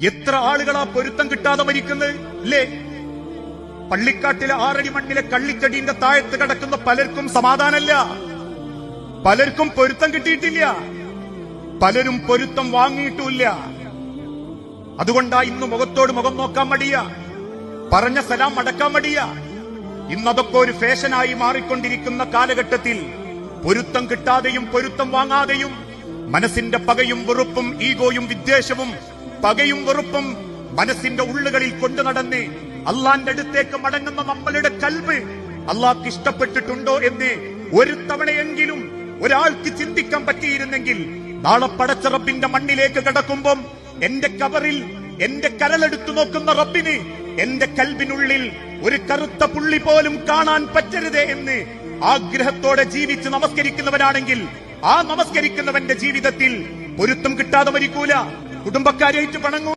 എത്ര ആളുകളാ പൊരുത്തം കിട്ടാതെ മരിക്കുന്നത്? അല്ലേ പള്ളിക്കാട്ടിലെ ആറടി മണ്ണിലെ കള്ളിച്ചടിന്റെ താഴത്ത് കിടക്കുന്ന പലർക്കും സമാധാനമല്ല പലർക്കും പൊരുത്തം കിട്ടിയിട്ടില്ല. പലരും പൊരുത്തം വാങ്ങിയിട്ടുമില്ല. അതുകൊണ്ടാ ഇന്ന് മുഖത്തോട് മുഖം നോക്കാൻ മടിയ. പറഞ്ഞ സലാം അടക്കാൻ മടിയ. ഇന്നതൊക്കെ ഒരു ഫാഷനായി മാറിക്കൊണ്ടിരിക്കുന്ന കാലഘട്ടത്തിൽ പൊരുത്തം കിട്ടാതെയും പൊരുത്തം വാങ്ങാതെയും മനസ്സിന്റെ പകയും വെറുപ്പും ഈഗോയും വിദ്വേഷവും പകയും വെറുപ്പും മനസ്സിന്റെ ഉള്ളുകളിൽ കൊണ്ടു നടന്ന് അള്ളാന്റെ അടുത്തേക്ക് മടങ്ങുന്ന നമ്മളുടെ കൽവ് അള്ളാഹ്ക്ക് ഇഷ്ടപ്പെട്ടിട്ടുണ്ടോ എന്ന് ഒരു തവണയെങ്കിലും ഒരാൾക്ക് ചിന്തിക്കാൻ പറ്റിയിരുന്നെങ്കിൽ നാളെ പടച്ച റബ്ബിന്റെ മണ്ണിലേക്ക് കിടക്കുമ്പോൾ എന്റെ കവറിൽ എന്റെ കരലെടുത്തു നോക്കുന്ന റബ്ബിന് എന്റെ കൽവിനുള്ളിൽ ഒരു കറുത്ത പുള്ളി പോലും കാണാൻ പറ്റരുതേ എന്ന് ആഗ്രഹത്തോടെ ജീവിച്ച് നമസ്കരിക്കുന്നവനാണെങ്കിൽ ആ നമസ്കരിക്കുന്നവന്റെ ജീവിതത്തിൽ പൊരുത്തം കിട്ടാതെ മരിക്കൂല കുടുംബക്കാരായിട്ട് പണങ്ങൂ